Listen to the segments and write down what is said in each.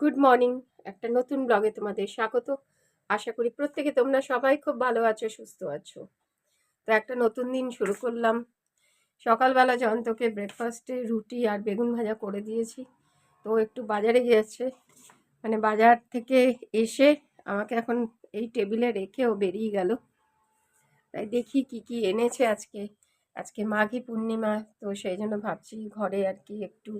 Good morning একটা নতুন ব্লগে তোমাদের স্বাগত। আশা করি প্রত্যেকে তোমরা সবাই খুব ভালো আছো, সুস্থ আছো। তো একটা নতুন দিন শুরু করলাম। সকালবেলা জয়ন্তকে ব্রেকফাস্টে রুটি আর বেগুন ভাজা করে দিয়েছি। তো একটু বাজারে গিয়েছে। মানে বাজার থেকে এসে আমাকে এখন এই টেবিলে রেখে ও বেরিয়ে গেল। তাই দেখি কি কি এনেছে আজকে। আজকে মাঘী পূর্ণিমা, তো সেই জন্য ভাবছি ঘরে আর কি একটু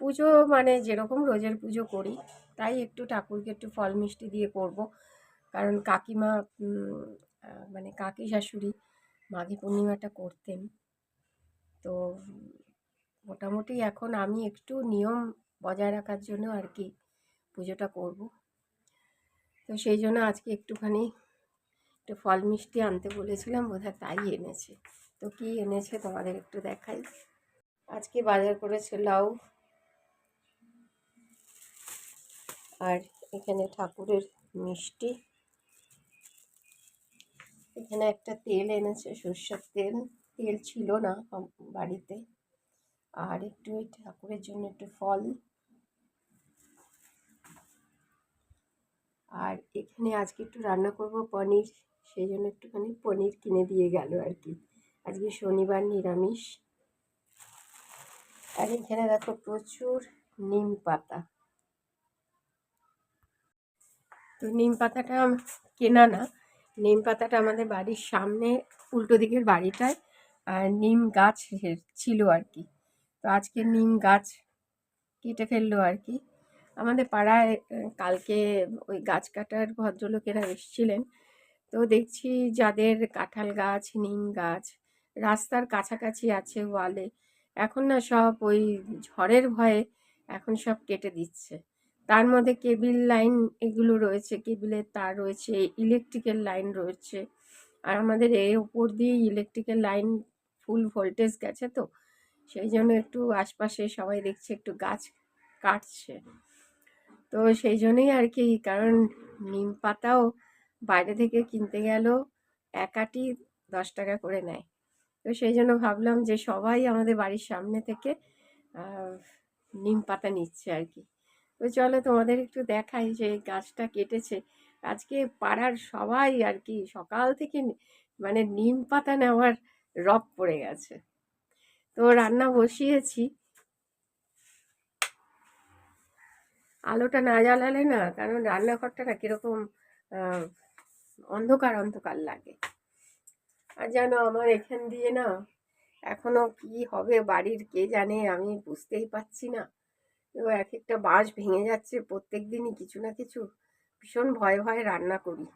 পুজো মানে যেরকম রোজের পুজো করি, তাই একটু ঠাকুরকে একটু ফল মিষ্টি দিয়ে করব। কারণ কাকিমা মানে কাকি শাশুড়ি মাঘী পূর্ণিমাটা করতেন। তো মোটামুটি এখন আমি একটু নিয়ম বজায় রাখার জন্য আর কি পুজোটা করব। তো সেই জন্য আজকে একটুখানি একটু ফল মিষ্টি আনতে বলেছিলাম, বোধহয় তাই এনেছে। তো কি এনেছে তোমাদের একটু দেখাই। আজকে বাজার করেছে লাউ। আর এখানে ঠাকুরের মিষ্টি। এখানে একটা তেল এনেছে, সর্ষের তেল। তেল ছিল না বাড়িতে। আর একটু ওই ঠাকুরের জন্য একটু ফল। আর এখানে আজকে একটু রান্না করব পনির, সেই জন্য একটুখানি পনির কিনে দিয়ে গেল আর কি। আজকে শনিবার নিরামিষ। আর এখানে দেখো প্রচুর নিম পাতা। তো নিম পাতাটা কেনা না। নিম পাতাটা আমাদের বাড়ির সামনে উল্টো দিকের বাড়িটায় আর নিম গাছ ছিল আর কি। তো আজকে নিম গাছ কেটে ফেলল আর কি। আমাদের পাড়ায় কালকে ওই গাছ কাটার ভদ্রলোকেরা এসেছিলেন। তো দেখছি যাদের কাঁঠাল গাছ, নিম গাছ, রাস্তার কাছাকাছি আছে ওয়ালে, এখন না সব ওই ঝড়ের ভয়ে এখন সব কেটে দিচ্ছে। তার মধ্যে কেবিল লাইন এগুলো রয়েছে, কেবিলের তার রয়েছে ইলেকট্রিক্যাল লাইন রয়েছে। আর আমাদের এর উপর দিয়ে ইলেকট্রিক্যাল লাইন ফুল ভোল্টেজ গেছে তো, সেই জন্য একটু আশপাশে সবাই দেখছে একটু গাছ কাটছে। তো সেই জন্যই আর কি, কারণ নিম পাতাও বাইরে থেকে কিনতে গেলেও এক আটি দশ টাকা করে নেয়। তো সেই জন্য ভাবলাম যে সবাই আমাদের বাড়ির সামনে থেকে নিম পাতা নিচ্ছে আর কি। তো চলো তোমাদের একটু দেখাই যে গাছটা কেটেছে। আজকে পাড়ার সবাই আর কি সকাল থেকে মানে নিম পাতা নেওয়ার রব পড়ে গেছে। তো রান্না বসিয়েছি। আলোটা না জ্বালালে না, কারণ রান্নাঘরটা না কীরকম অন্ধকার অন্ধকার লাগে। আর জানো আমার এখান দিয়ে না, এখনও কি হবে বাড়ির কে জানে আমি বুঝতেই পারছি না। তো এক একটা বাঁশ ভেঙে যাচ্ছে প্রত্যেক দিনই কিছু না কিছু। ভীষণ ভয়ে ভয়ে রান্না করি।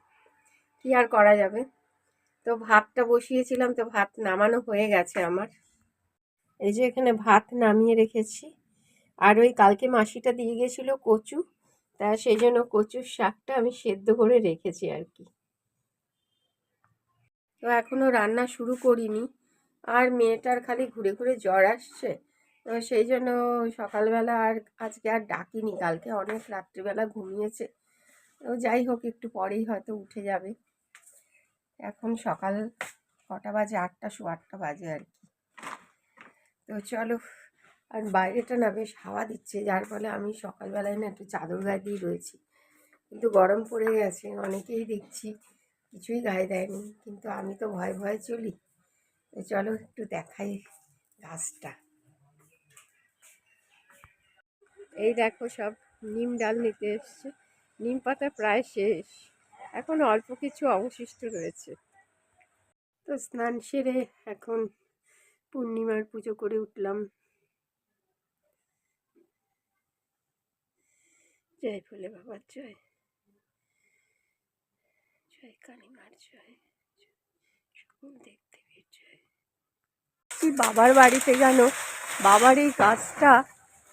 কি আর করা যাবে? তো ভাতটা বসিয়েছিলাম, তো ভাত নামানো হয়ে গেছে আমার। এই যে এখানে ভাত নামিয়ে রেখেছি। আর ওই কালকে মাসিটা দিয়ে গেছিল কচু, তা সেই জন্য কচুর শাকটা আমি সেদ্ধ করে রেখেছি আর কি। তো এখনও রান্না শুরু করিনি। আর মেয়েটার খালি ঘুরে ঘুরে জ্বর আসছে। তো সেই জন্য সকালবেলা আর আজকে আর ডাকিনি, কালকে অনেক রাত্রিবেলা ঘুমিয়েছে। তো যাই হোক, একটু পরেই হয়তো উঠে যাবে। এখন সকাল কটা বাজে? আটটা শো আটটা বাজে আর কি। তো চলো, আর বাইরেটা না বেশ হাওয়া দিচ্ছে, যার ফলে আমি সকালবেলায় না একটু চাদর গায়ে দিয়ে রয়েছি। কিন্তু গরম পড়ে গেছে, অনেকেই দেখছি কিছুই গায়ে দেয়নি, কিন্তু আমি তো ভয় ভয়ে চলি। তো চলো, একটু দেখাই গাছটা। এই দেখো সব নিম ডাল নিতে এসছে। নিম পাতা প্রায় শেষ। এখন অল্প কিছু অবশিষ্ট রয়েছে। তো স্নান সেরে এখন পূর্ণিমার পুজো করে উঠলাম। জয় ফুলে বাবার জয়। জয় কালীমার, জয়। সকল দেবদেবীর জয়। বাবার বাড়িতে গেল বাবার এই গাছটা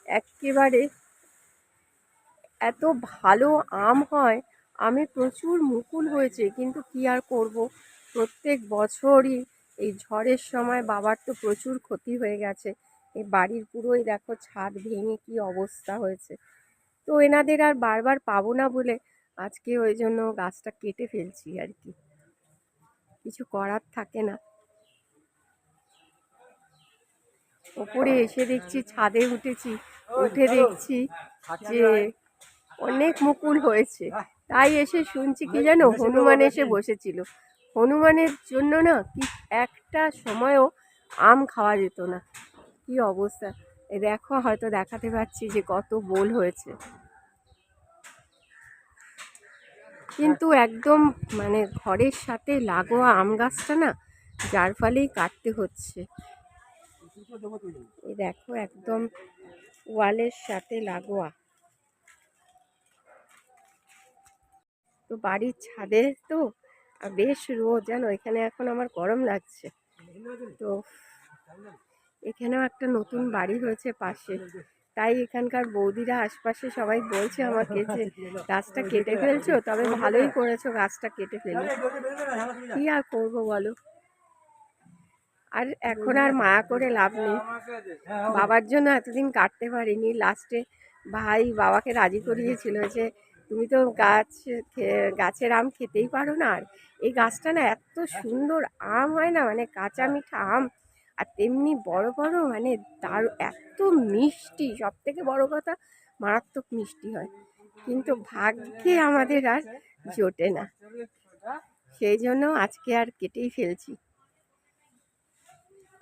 একেবারে এত ভালো আম হয় আমি প্রচুর মুকুল হয়েছে কিন্তু কি আর করব? প্রত্যেক বছরই এই ঝড়ের সময় বাবার তো প্রচুর ক্ষতি হয়ে গেছে। এই বাড়ির পুরোই দেখো ছাদ ভেঙে কি অবস্থা হয়েছে। তো এনাদের আর বারবার পাবো না বলে আজকে ওই জন্য গাছটা কেটে ফেলছি আর কি। কিছু করার থাকে না। ওপরে এসে দেখছি ছাদে উঠেছি উঠে দেখছি যে অনেক মুকুল হয়েছে। তাই এসে শুনছি কি জানো হনুমান এসে বসেছিল। হনুমানের জন্য না কি একটা সময়ও আম খাওয়া যেত না। কি অবস্থা। এই দেখো হয়তো দেখাতে পাচ্ছি যে কত বোল হয়েছে। কিন্তু একদম মানে ঘরের সাথে লাগোয়া আম গাছটা না যার ফলেই কাটতে হচ্ছে। এই দেখো একদম ওয়ালের সাথে লাগোয়া। তো বাড়ির ছাদে তো বেশ রোদ জানো, এখানে এখন আমার গরম লাগছে। তো এখানেও একটা নতুন বাড়ি হয়েছে পাশে। তাই এখানকার বৌদিরা আশপাশে সবাই বলছে আমাকে যে, গাছটা কেটে ফেলছো? তবে ভালোই করেছ গাছটা কেটে ফেলে কি আর করব বলো? আর এখন আর মায়া করে লাভ নেই। বাবার জন্য এতদিন কাটতে পারিনি। লাস্টে ভাই বাবাকে রাজি করিয়েছিল যে তুমি তো গাছ গাছের আম খেতেই পারো না আর। এই গাছটা না এত সুন্দর আম হয় না মানে কাঁচা মিঠা আম। আর তেমনি বড় বড় মানে তার এত মিষ্টি সব থেকে বড় কথা মারাত্মক মিষ্টি হয়। কিন্তু ভাগ্যে আমাদের আর জোটে না। সেই জন্য আজকে আর কেটেই ফেলছি।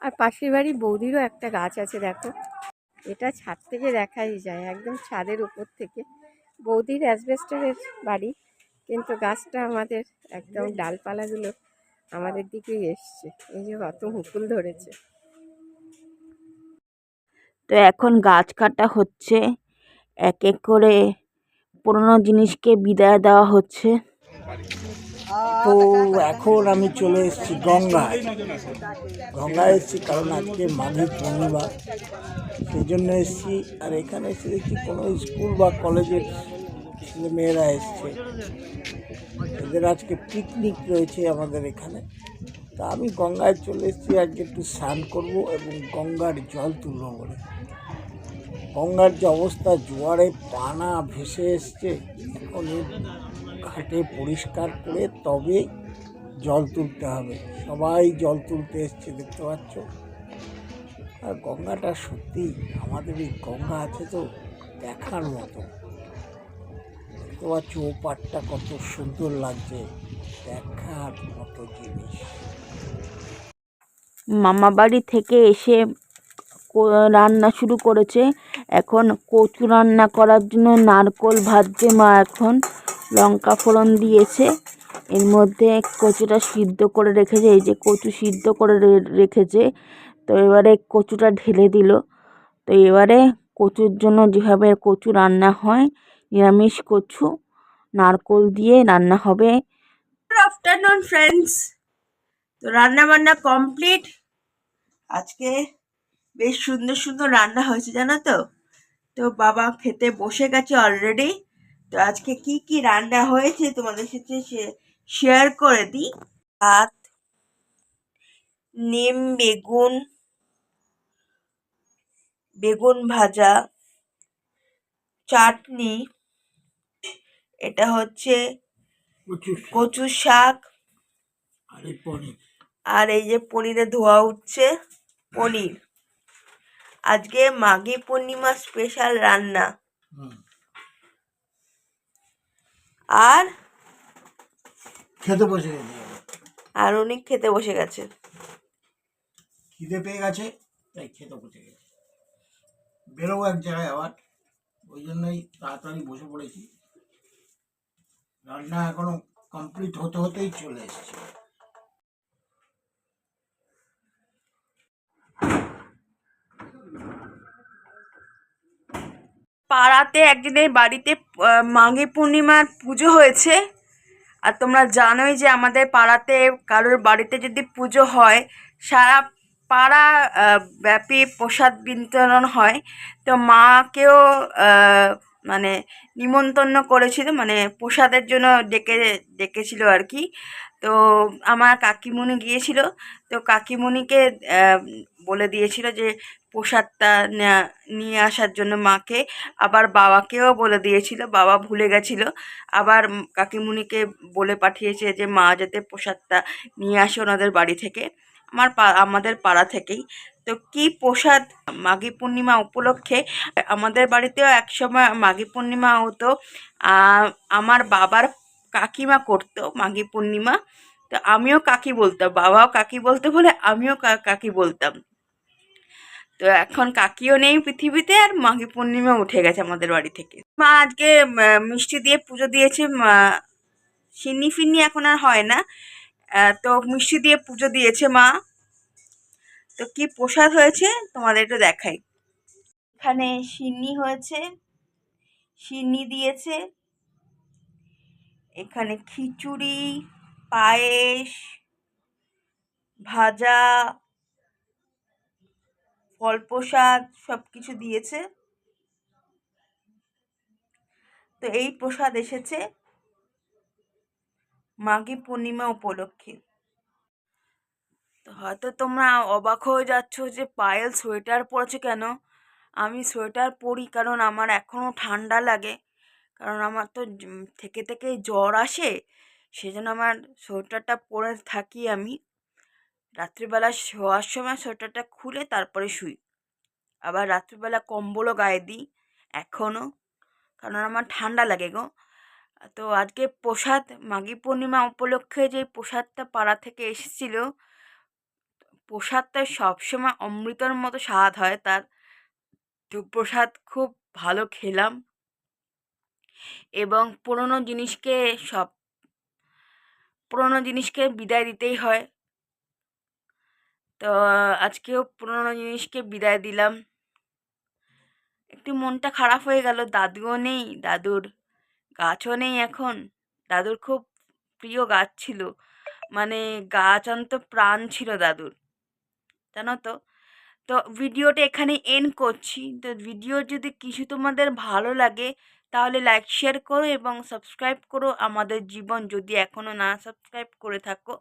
আর পাশের বাড়ি বৌদিরও একটা গাছ আছে দেখো। এটা ছাদ থেকে দেখাই যায় একদম ছাদের উপর থেকে। বৌদির অ্যাসবেস্টারের বাড়ি, কিন্তু গাছটা আমাদের একদম ডালপালাগুলো আমাদের দিকেই এসছে। এই যে কত মুকুল ধরেছে। তো এখন গাছ কাটা হচ্ছে, এক এক করে পুরোনো জিনিসকে বিদায় দেওয়া হচ্ছে। তো এখন আমি চলে এসেছি গঙ্গায়। গঙ্গায় এসেছি কারণ আজকে মাঘী পূর্ণিমা, সেই জন্য এসেছি। আর এখানে এসে দেখছি কোনো স্কুল বা কলেজের ছেলে মেয়েরা এসছে। এদের আজকে পিকনিক রয়েছে আমাদের এখানে। তা আমি গঙ্গায় চলে এসেছি, আজকে একটু স্নান করব এবং গঙ্গার জল তুলবো বলে। গঙ্গার যে অবস্থা, জোয়ারে পানা ভেসে এসছে। এখন ঘাটে পরিষ্কার করে তবে জল তুলতে হবে। সবাই জল তুলতে এসছে, দেখতে পাচ্ছ? আর গঙ্গাটা সত্যি আমাদের এই গঙ্গা আছে তো দেখার মতো। দেখতে পাচ্ছ ও পাটটা কত সুন্দর লাগছে, দেখার মতো জিনিস। মামা বাড়ি থেকে এসে রান্না শুরু করেছে। এখন কচু রান্না করার জন্য নারকোল ভাজছে মা এখন। লঙ্কা ফোড়ন দিয়েছে। এর মধ্যে কচুটা সিদ্ধ করে রেখেছে, এই যে কচু সিদ্ধ করে রেখেছে। তো এবারে কচুটা ঢেলে দিল। তো এবারে কচুর জন্য যেভাবে কচু রান্না হয়, নিরামিষ কচু, নারকোল দিয়ে রান্না হবে। আফটারনুন ফ্রেন্ডস তো রান্না বান্না কমপ্লিট আজকে বেশ সুন্দর সুন্দর রান্না হয়েছে, জানো তো? তো বাবা খেতে বসে গেছে অলরেডি তো আজকে কি কি রান্না হয়েছে তোমাদের সাথে শেয়ার করে দিই? ভাত নিম বেগুন বেগুন ভাজা চাটনি এটা হচ্ছে কচু শাক। আর এই যে পনিরে ধোয়া উঠছে পনির। আজকে মাঘী পূর্ণিমা স্পেশাল রান্না। হুম। আর? খেতে বসে গেছে। আর উনি খেতে বসে গেছে। খিদে পেয়ে গেছে তাই খেতে বসে গেছে। বেরোবো এক জায়গায় আবার ওই জন্যই তাড়াতাড়ি বসে পড়েছি। রান্না এখনও কমপ্লিট হতে হতেই চলে এসেছে। পাড়াতে একদিনের বাড়িতে মাঘী পূর্ণিমার পুজো হয়েছে। আর তোমরা জানোই যে আমাদের পাড়াতে কারোর বাড়িতে যদি পুজো হয়, সারা পাড়া ব্যাপী প্রসাদ বিতরণ হয়। তো মাকেও মানে নিমন্ত্রণ করেছিল মানে প্রসাদের জন্য ডেকে, ডেকেছিল আর কি। তো আমার কাকিমুনি গিয়েছিল, তো কাকিমুনিকে বলে দিয়েছিল যে প্রসাদটা নেয়া- আসার জন্য মাকে, আবার বাবাকেও বলে দিয়েছিল, বাবা ভুলে গেছিল, আবার কাকিমুনিকে বলে পাঠিয়েছে যে মা যাতে প্রসাদটা নিয়ে আসে ওনাদের বাড়ি থেকে, আমার আমাদের পাড়া থেকেই। তো কি প্রসাদ মাঘী পূর্ণিমা উপলক্ষে, আমাদের বাড়িতেও একসময় মাঘী পূর্ণিমা হতো আমার বাবার কাকিমা করতো, মাঘী পূর্ণিমা। তো আমিও কাকি বলতাম, বাবাও কাকি বলতে বলে আমিও কাকি বলতাম। তো এখন কাকিও নেই পৃথিবীতে আর মাঘী পূর্ণিমা উঠে গেছে আমাদের বাড়ি থেকে। মা আজকে মিষ্টি দিয়ে পুজো দিয়েছে সিন্নি ফিন্নি এখন আর হয় না। তো মিষ্টি দিয়ে পুজো দিয়েছে মা। তো কি প্রসাদ হয়েছে তোমাদের একটু দেখাই। এখানে সিন্নি হয়েছে, সিন্নি দিয়েছে এখানে খিচুড়ি, পায়েস, ভাজা ফল প্রসাদ সব কিছু দিয়েছে। তো এই প্রসাদ এসেছে মাঘী পূর্ণিমা উপলক্ষে। তো হয়তো তোমরা অবাক হয়ে যাচ্ছ যে পায়েল সোয়েটার পরেছে কেন? আমি সোয়েটার পরি কারণ আমার এখনও ঠান্ডা লাগে। কারণ আমার তো থেকে থেকে জ্বর আসে, সেজন্য আমার সোয়েটারটা পরে থাকি আমি। রাত্রিবেলা শোয়ার সময় সোয়েটারটা খুলে তারপরে শুই। আবার রাত্রিবেলা কম্বলও গায়ে দিই এখনও কারণ আমার ঠান্ডা লাগে গো। তো আজকে প্রসাদ, মাঘী পূর্ণিমা উপলক্ষে যে প্রসাদটা পাড়া থেকে এসেছিল, প্রসাদটা সবসময় অমৃতর মতো স্বাদ হয় তার। তো প্রসাদ খুব ভালো খেলাম। এবং পুরনো জিনিসকে সব, পুরনো জিনিসকে বিদায় দিতেই হয়। তো, আজকেও পুরনো জিনিসকে বিদায় দিলাম। একটু মনটা খারাপ হয়ে গেল। দাদুও নেই, দাদুর গাছও নেই এখন। দাদুর খুব প্রিয় গাছ ছিল। মানে গাছ অন্ত প্রাণ ছিল দাদুর, জানো তো? তো ভিডিওটা এখানে এন্ড করছি। তো ভিডিও যদি কিছু তোমাদের ভালো লাগে তাহলে লাইক শেয়ার করো এবং সাবস্ক্রাইব করো আমাদের জীবন। যদি এখনও না সাবস্ক্রাইব করে থাকো,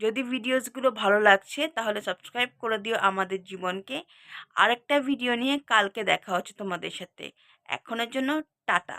যদি ভিডিওসগুলো ভালো লাগছে, তাহলে সাবস্ক্রাইব করে দিও আমাদের জীবনকে। আরেকটা ভিডিও নিয়ে কালকে দেখা হচ্ছে তোমাদের সাথে। এখনের জন্য টাটা।